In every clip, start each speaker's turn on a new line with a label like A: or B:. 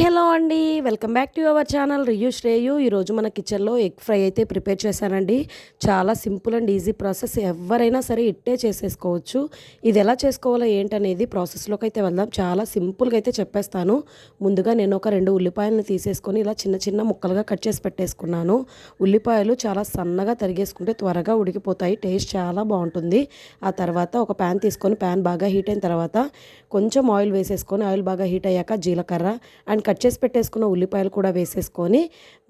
A: Hello అండి welcome back to our channel రియూ శ్రేయు. ఈరోజు మన కిచెన్లో ఎగ్ ఫ్రై అయితే ప్రిపేర్ చేశానండి. చాలా సింపుల్ అండ్ ఈజీ ప్రాసెస్. ఎవరైనా సరే ఇట్టే చేసేసుకోవచ్చు. ఇది ఎలా చేసుకోవాలో ఏంటనేది ప్రాసెస్లోకి అయితే వెళ్దాం. చాలా సింపుల్గా అయితే చెప్పేస్తాను. ముందుగా నేను ఒక రెండు ఉల్లిపాయలను తీసేసుకొని ఇలా చిన్న చిన్న ముక్కలుగా కట్ చేసి పెట్టేసుకున్నాను. ఉల్లిపాయలు చాలా సన్నగా తరిగేసుకుంటే త్వరగా ఉడికిపోతాయి. టేస్ట్ చాలా బాగుంటుంది. ఆ తర్వాత ఒక ప్యాన్ తీసుకొని ప్యాన్ బాగా హీట్ అయిన తర్వాత కొంచెం ఆయిల్ వేసేసుకొని ఆయిల్ బాగా హీట్ అయ్యాక జీలకర్ర అండ్ కట్ చేసి పెట్టేసుకున్న ఉల్లిపాయలు కూడా వేసేసుకొని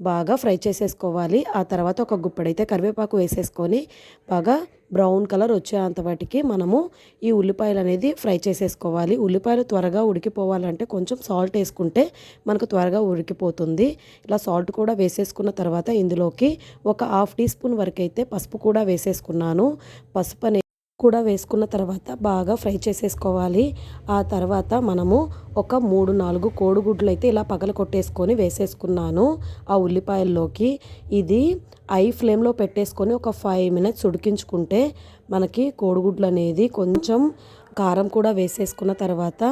A: బాగా ఫ్రై చేసేసుకోవాలి. ఆ తర్వాత ఒక గుప్పెడైతే కరివేపాకు వేసేసుకొని బాగా బ్రౌన్ కలర్ వచ్చేంత వాటికి మనము ఈ ఉల్లిపాయలు అనేది ఫ్రై చేసేసుకోవాలి. ఉల్లిపాయలు త్వరగా ఉడికిపోవాలంటే కొంచెం సాల్ట్ వేసుకుంటే మనకు త్వరగా ఉడికిపోతుంది. ఇలా సాల్ట్ కూడా వేసేసుకున్న తర్వాత ఇందులోకి ఒక హాఫ్ టీ స్పూన్ వరకు అయితే పసుపు కూడా వేసేసుకున్నాను. పసుపు అనేది కూడా వేసుకున్న తర్వాత బాగా ఫ్రై చేసేసుకోవాలి. ఆ తర్వాత మనము ఒక మూడు నాలుగు కోడిగుడ్లు అయితే ఇలా పగల కొట్టేసుకొని వేసేసుకున్నాను. ఆ ఉల్లిపాయల్లోకి ఇది ఐ ఫ్లేమ్లో పెట్టేసుకొని ఒక ఫైవ్ మినిట్స్ ఉడికించుకుంటే మనకి కోడిగుడ్లు అనేది కొంచెం కారం కూడా వేసేసుకున్న తర్వాత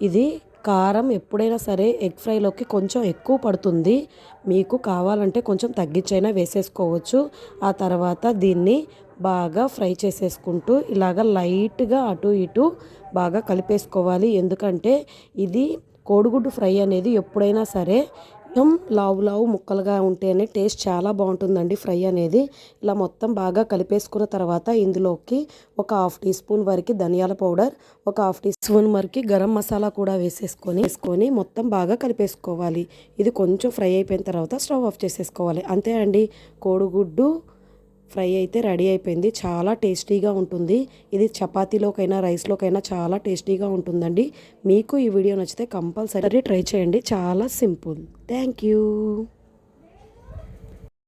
A: ఇది కారం ఎప్పుడైనా సరే ఎగ్ ఫ్రైలోకి కొంచెం ఎక్కువ పడుతుంది. మీకు కావాలంటే కొంచెం తగ్గించైనా వేసేసుకోవచ్చు. ఆ తర్వాత దీన్ని బాగా ఫ్రై చేసేసుకుంటూ ఇలాగ లైట్గా అటు ఇటు బాగా కలిపేసుకోవాలి. ఎందుకంటే ఇది కోడిగుడ్డు ఫ్రై అనేది ఎప్పుడైనా సరే మొత్తం లావు లావు ముక్కలుగా ఉంటేనే టేస్ట్ చాలా బాగుంటుందండి ఫ్రై అనేది. ఇలా మొత్తం బాగా కలిపేసుకున్న తర్వాత ఇందులోకి ఒక హాఫ్ టీ స్పూన్ వరకు ధనియాల పౌడర్ ఒక హాఫ్ టీ స్పూన్ వరకు గరం మసాలా కూడా వేసేసుకొని వేసుకొని మొత్తం బాగా కలిపేసుకోవాలి. ఇది కొంచెం ఫ్రై అయిపోయిన తర్వాత స్టవ్ ఆఫ్ చేసేసుకోవాలి. అంతే అండి. కోడిగుడ్డు ఫ్రై అయితే రెడీ అయిపోయింది. చాలా టేస్టీగా ఉంటుంది. ఇది చపాతీలోకైనా రైస్లోకైనా చాలా టేస్టీగా ఉంటుందండి. మీకు ఈ వీడియో నచ్చితే కంపల్సరీ ట్రై చేయండి. చాలా సింపుల్. Thank you.